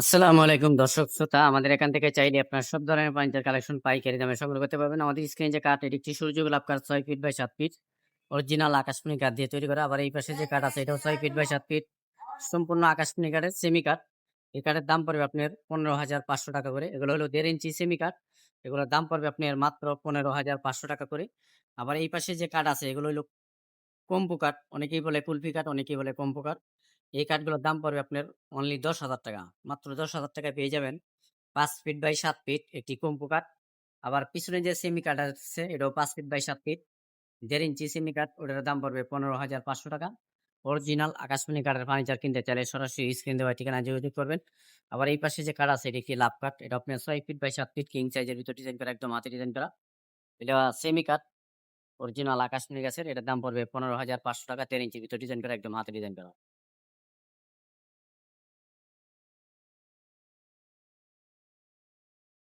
আসসালামু আলাইকুম দর্শক শ্রোতা। আমাদের এখান থেকে চাইলে আপনার সব ধরনের ফার্নিচার কালেকশন পাইকারি দামে সংগ্রহ করতে পারবেন। আমাদের স্ক্রিনে যে কাঠ, এটি একটি সূর্য গোলাপ কাঠ, ছয় ফিট বাই সাত ফিট অরিজিনাল আকাশমণি কাঠ দিয়ে তৈরি করা। আবার এই পাশে যে কাঠ আছে, এটাও ছয় ফিট বাই সাত ফিট সম্পূর্ণ আকাশমণি কাঠের সেমি কাঠ। এই কাঠের দাম পড়বে আপনার পনেরো হাজার পাঁচশো টাকা করে। এগুলো হলো দেড় ইঞ্চি সেমি কাঠ। এগুলোর দাম পড়বে আপনার মাত্র পনেরো হাজার পাঁচশো টাকা করে। আবার এই পাশে যে কাঠ আছে, এগুলো হলো কম্পু কাঠ অনেকেই বলে কুলফি কাঠ অনেকেই বলে কম্পু কাঠ এই কাঠগুলোর দাম পড়বে আপনার অনলি দশ হাজার টাকা। মাত্র দশ হাজার টাকায় পেয়ে যাবেন পাঁচ ফিট বাই সাত ফিট একটি কম্পু কাঠ আবার পিছনে যে সেমি কাঠ আছে, এটাও পাঁচ ফিট বাই সাত ফিট দেড় ইঞ্চি সেমি কাঠ ওটার দাম পড়বে পনেরো হাজার পাঁচশো টাকা। অরিজিনাল আকাশমণি কাঠের ফার্নিচার কিনতে চাইলে সরাসরি স্ক্রিন দেওয়া ঠিকানা যোগাযোগ করবেন। আবার এই পাশে যে কাঠ আছে, এটি একটি লাভ কাঠ এটা আপনার ছয় ফিট বাই সাত ফিট কিং সাইজের ভিতর ডিজাইন করা, একদম হাতে ডিজাইন করা। এটা সেমি কাঠ অরিজিনাল আকাশমণি গাছের এটার দাম পড়বে পনেরো হাজার পাঁচশো টাকা তেরো ইঞ্চি ভিতর ডিজাইন করা, একদম হাতে ডিজাইন করা।